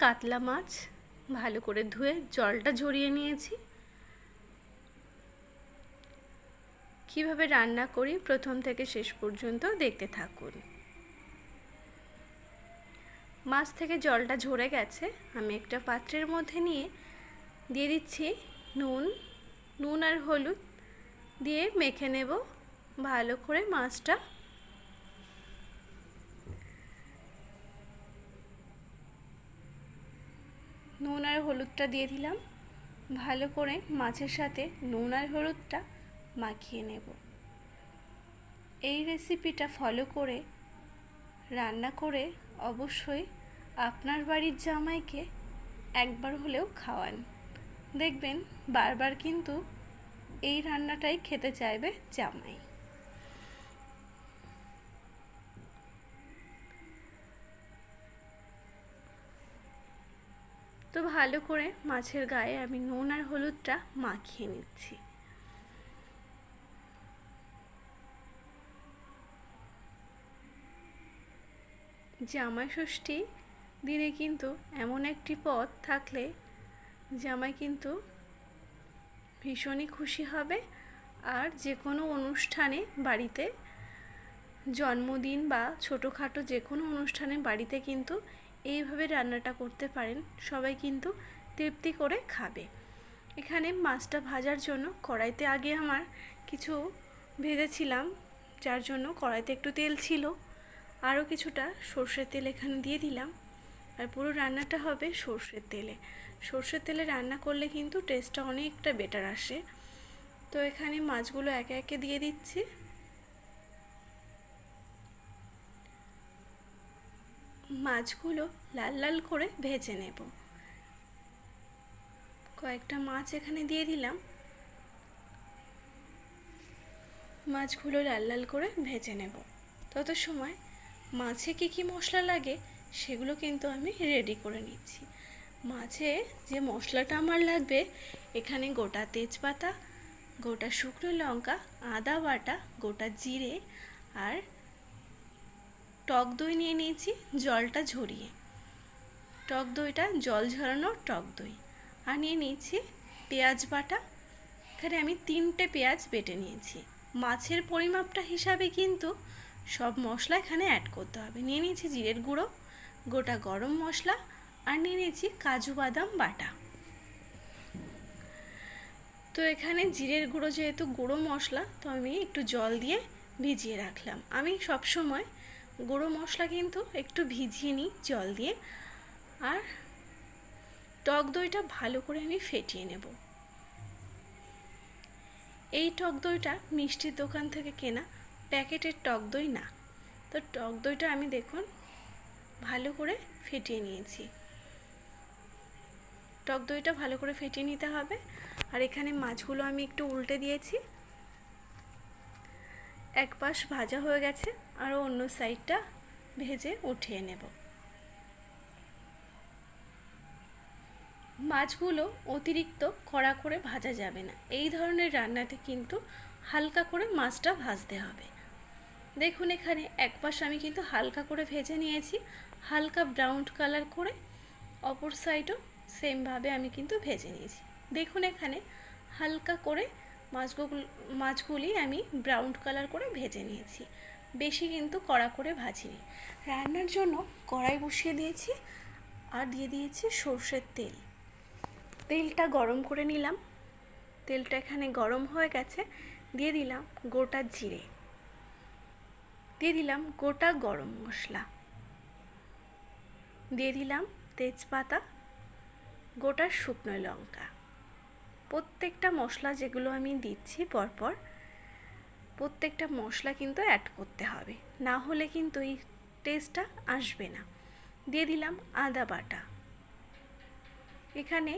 কাতলা মাছ ভালো করে ধুয়ে জলটা ঝরিয়ে নিয়েছি। কীভাবে রান্না করি প্রথম থেকে শেষ পর্যন্ত দেখতে থাকুন। মাছ থেকে জলটা ঝরে গেছে, আমি একটা পাত্রের মধ্যে নিয়ে দিয়ে দিচ্ছি নুন নুন আর হলুদ দিয়ে মেখে নেব। ভালো করে মাছটা নুন আর হলুদটা দিয়ে দিলাম। ভালো করে মাছের সাথে নুন আর হলুদটা মাখিয়ে নেব। এই রেসিপিটা ফলো করে রান্না করে অবশ্যই আপনার বাড়ির জামাইকে একবার হলেও খাওয়ান। দেখবেন বারবার কিন্তু এই রান্নাটাই খেতে চাইবে জামাই। তো ভালো করে মাছের গায়ে আমি নুন আর হলুদটা মাখিয়ে নিচ্ছি। জামাই ষষ্ঠী দিনে কিন্তু এমন একটি পদ থাকলে জামাই কিন্তু ভীষণই খুশি হবে আর যে কোনো অনুষ্ঠানে বাড়িতে জন্মদিন বা ছোটোখাটো যে কোনো অনুষ্ঠানে বাড়িতে কিন্তু এইভাবে রান্নাটা করতে পারেন, সবাই কিন্তু তৃপ্তি করে খাবে। এখানে মাছটা ভাজার জন্য কড়াইতে আগে আমার কিছু ভেজেছিলাম, যার জন্য কড়াইতে একটু তেল ছিল। আরও কিছুটা সর্ষের তেল এখানে দিয়ে দিলাম। আর পুরো রান্নাটা হবে সর্ষের তেলে। সর্ষের তেলে রান্না করলে কিন্তু টেস্টটা অনেকটা বেটার আসে। তো এখানে মাছগুলো একে একে দিয়ে দিচ্ছি। মাছগুলো লাল লাল করে ভেজে নেব। কয়েকটা মাছ এখানে দিয়ে দিলাম। মাছগুলো লাল লাল করে ভেজে নেব। তত সময় মাছে কী কী মশলা লাগে সেগুলো কিন্তু আমি রেডি করে নিচ্ছি। মাছে যে মশলাটা আমার লাগবে, এখানে গোটা তেজপাতা, গোটা শুকনো লঙ্কা, আদা বাটা, গোটা জিরে আর টক দই নিয়ে নিয়েছি, জলটা ঝরিয়ে। টক দইটা, জল ঝরানো টক দই। আর নিয়ে নিয়েছি পেঁয়াজ বাটা। এখানে আমি তিনটে পেঁয়াজ বেটে নিয়েছি। মাছের পরিমাপটা হিসাবে কিন্তু সব মশলা এখানে অ্যাড করতে হবে। নিয়ে নিয়েছি জিরের গুঁড়ো, গোটা গরম মশলা, আর নিয়ে নিয়েছি কাজু বাদাম বাটা। তো এখানে জিরের গুঁড়ো যেহেতু গুঁড়ো মশলা, তো আমি একটু জল দিয়ে ভিজিয়ে রাখলাম। আমি সব সময় গুঁড়ো মশলা কিন্তু একটু ভিজিয়ে নিই জল দিয়ে। আর টক দইটা ভালো করে আমি ফেটিয়ে নেব। এই টক দইটা মিষ্টির দোকান থেকে কেনা, প্যাকেটের টক দই না। তো টক দইটা আমি দেখুন ভালো করে ফেটিয়ে নিয়েছি। টক দইটা ভালো করে ফেটিয়ে নিতে হবে। আর এখানে মাছগুলো আমি একটু উল্টে দিয়েছি। এক পাশ ভাজা হয়ে গেছে। আরও অন্য সাইডটা ভেজে উঠিয়ে নেব। মাছগুলো অতিরিক্ত কড়া করে ভাজা যাবে না। এই ধরনের রান্নাতে কিন্তু হালকা করে মাছটা ভাজতে হবে। দেখুন এখানে এক পাশ আমি কিন্তু হালকা করে ভেজে নিয়েছি, হালকা ব্রাউন কালার করে অপর সাইডও সেমভাবে আমি কিন্তু ভেজে নিয়েছি। দেখুন এখানে হালকা করে মাছগুলো মাছগুলি আমি ব্রাউন কালার করে ভেজে নিয়েছি। বেশি কিন্তু কড়া করে ভাজিনি। রান্নার জন্য কড়াই বসিয়ে দিয়েছি আর দিয়ে দিয়েছি সর্ষের তেল। তেলটা গরম করে নিলাম। তেলটা এখানে গরম হয়ে গেছে। দিয়ে দিলাম গোটা জিরে। দিয়ে দিলাম গোটা গরম মশলা। দিয়ে দিলাম তেজপাতা, গোটা শুকনো লঙ্কা। প্রত্যেকটা মশলা যেগুলো আমি দিচ্ছি পরপর প্রত্যেকটা মশলা কিন্তু অ্যাড করতে হবে। না হলে কিন্তু এই টেস্টটা আসবে না। দিয়ে দিলাম আদা বাটা। এখানে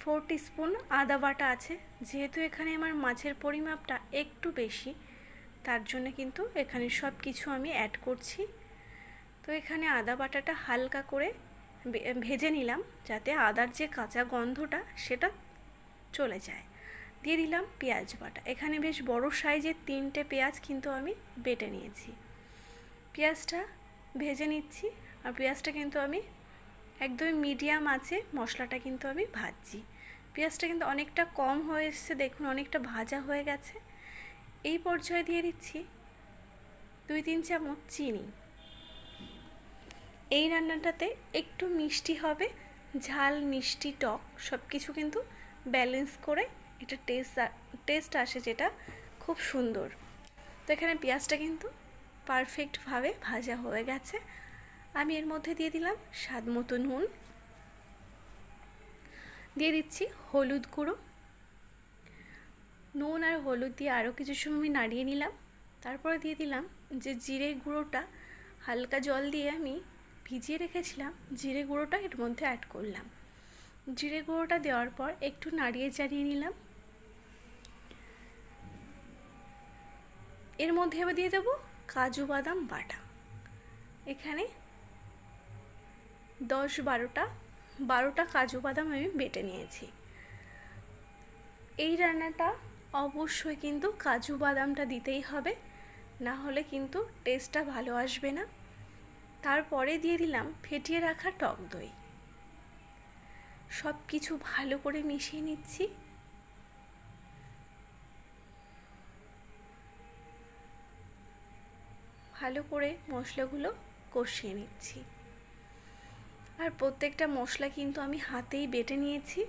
ফোর স্পুন আদা বাটা আছে। যেহেতু এখানে আমার মাছের পরিমাপটা একটু বেশি, তার জন্য কিন্তু এখানে সব কিছু আমি অ্যাড করছি। তো এখানে আদা বাটাটা হালকা করে ভেজে নিলাম যাতে আদার যে কাঁচা গন্ধটা সেটা চলে যায়। দিয়ে দিলাম পেঁয়াজ বাটা। এখানে বেশ বড় সাইজের তিনটে পেঁয়াজ কিন্তু আমি বেটে নিয়েছি। পেঁয়াজটা ভেজে নিচ্ছি আর পেঁয়াজটা কিন্তু আমি একদমই মিডিয়াম আছে মশলাটা কিন্তু আমি ভাজছি। পেঁয়াজটা কিন্তু অনেকটা কম হয়ে এসছে, দেখুন অনেকটা ভাজা হয়ে গেছে। এই পর্যায়ে দিয়ে দিচ্ছি দুই তিন চামচ চিনি। এই রান্নাটাতে একটু মিষ্টি হবে, ঝাল মিষ্টি টক সব কিছু কিন্তু ব্যালেন্স করে এটা টেস্ট টেস্ট আসে যেটা খুব সুন্দর। তো এখানে পেঁয়াজটা কিন্তু পারফেক্টভাবে ভাজা হয়ে গেছে। আমি এর মধ্যে দিয়ে দিলাম স্বাদ মতো নুন। দিয়ে দিচ্ছি হলুদ গুঁড়ো। নুন আর হলুদ দিয়ে আরও কিছু সময় আমি নাড়িয়ে নিলাম। তারপরে দিয়ে দিলাম যে জিরে গুঁড়োটা হালকা জল দিয়ে আমি ভিজিয়ে রেখেছিলাম। জিরে গুঁড়োটা এর মধ্যে অ্যাড করলাম। জিরে গুঁড়োটা দেওয়ার পর একটু নাড়িয়ে চাড়িয়ে নিলাম। এর মধ্যে এবার দিয়ে দেবো কাজু বাদাম বাটা। এখানে দশ বারোটা বারোটা কাজু বাদাম আমি বেটে নিয়েছি। এই রান্নাটা অবশ্যই কিন্তু কাজু বাদামটা দিতেই হবে, না হলে কিন্তু টেস্টটা ভালো আসবে না। তারপরে দিয়ে দিলাম ফেটিয়ে রাখা টক দই। সব কিছু ভালো করে মিশিয়ে নিচ্ছি। ভালো করে মশলাগুলো কষিয়ে নিচ্ছি। আর প্রত্যেকটা মশলা কিন্তু আমি হাতেই বেটে নিয়েছি।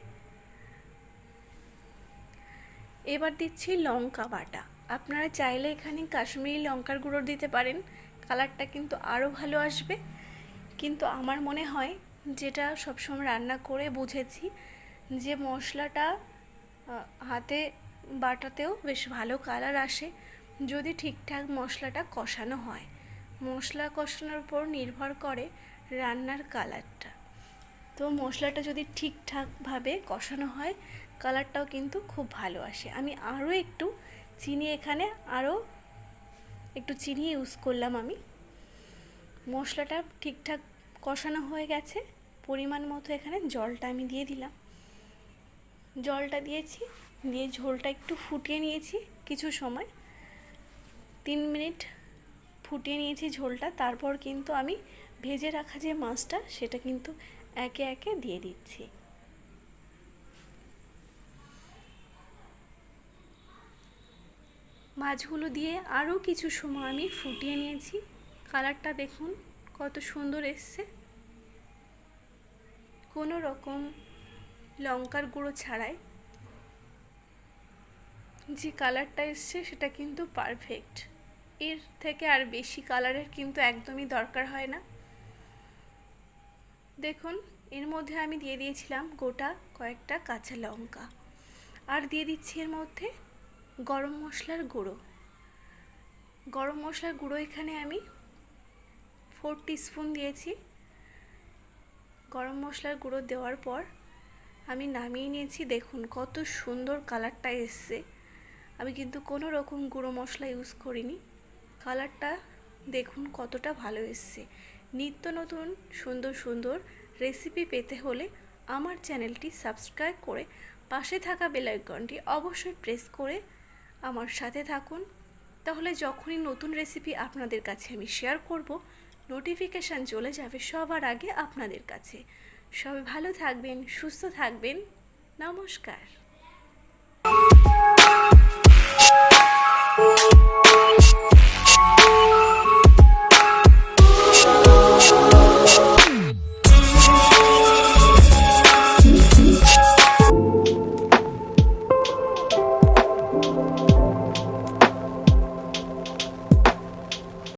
এবার দিচ্ছি লঙ্কা বাটা। আপনারা চাইলে এখানে কাশ্মীরি লঙ্কার গুঁড়ো দিতে পারেন, কালারটা কিন্তু আরও ভালো আসবে। কিন্তু আমার মনে হয় যেটা সবসময় রান্না করে বুঝেছি যে মশলাটা হাতে বাটাতেও বেশ ভালো কালার আসে। যদি ঠিকঠাক মশলাটা কষানো হয়। মশলা কষানোর উপর নির্ভর করে রান্নার কালারটা। তো মশলাটা যদি ঠিকঠাকভাবে কষানো হয়, কালারটাও কিন্তু খুব ভালো আসে। আমি আরও একটু চিনি এখানে, আরও একটু চিনি ইউজ করলাম আমি। মশলাটা ঠিকঠাক কষানো হয়ে গেছে, পরিমাণ মতো এখানে জলটা আমি দিয়ে দিলাম। জলটা দিয়েছি, দিয়ে ঝোলটা একটু ফুটিয়ে নিয়েছি কিছু সময়। তিন মিনিট ফুটিয়ে নিয়েছি ঝোলটা, তারপর কিন্তু আমি ভেজে রাখা যে মাছটা সেটা কিন্তু একে একে দিয়ে দিচ্ছি। মাছগুলো দিয়ে আরও কিছু সময় আমি ফুটিয়ে নিয়েছি। কালারটা দেখুন কত সুন্দর এসছে। কোনো রকম লঙ্কার গুঁড়ো ছাড়াই যে কালারটা এসছে সেটা কিন্তু পারফেক্ট। এর থেকে আর বেশি কালারের কিন্তু একদমই দরকার হয় না। দেখুন, এর মধ্যে আমি দিয়ে দিয়েছিলাম গোটা কয়েকটা কাঁচা লঙ্কা। আর দিয়ে দিচ্ছি এর মধ্যে গরম মশলার গুঁড়ো। গরম মশলার গুঁড়ো এখানে আমি ফোর টিস্পুন দিয়েছি। গরম মশলার গুঁড়ো দেওয়ার পর আমি নামিয়ে নিয়েছি। দেখুন, কত সুন্দর কালারটা এসছে। আমি কিন্তু কোনো রকম গুঁড়ো মশলা ইউজ করিনি। কালারটা দেখুন কতটা ভালো এসছে। নিত্য নতুন, সুন্দর সুন্দর রেসিপি পেতে হলে আমার চ্যানেলটি সাবস্ক্রাইব করে পাশে থাকা বেলাইকনটি অবশ্যই প্রেস করে আমার সাথে থাকুন। তাহলে যখনই নতুন রেসিপি আপনাদের কাছে আমি শেয়ার করব নোটিফিকেশান চলে যাবে সবার আগে আপনাদের কাছে। সবাই ভালো থাকবেন, সুস্থ থাকবেন। নমস্কার।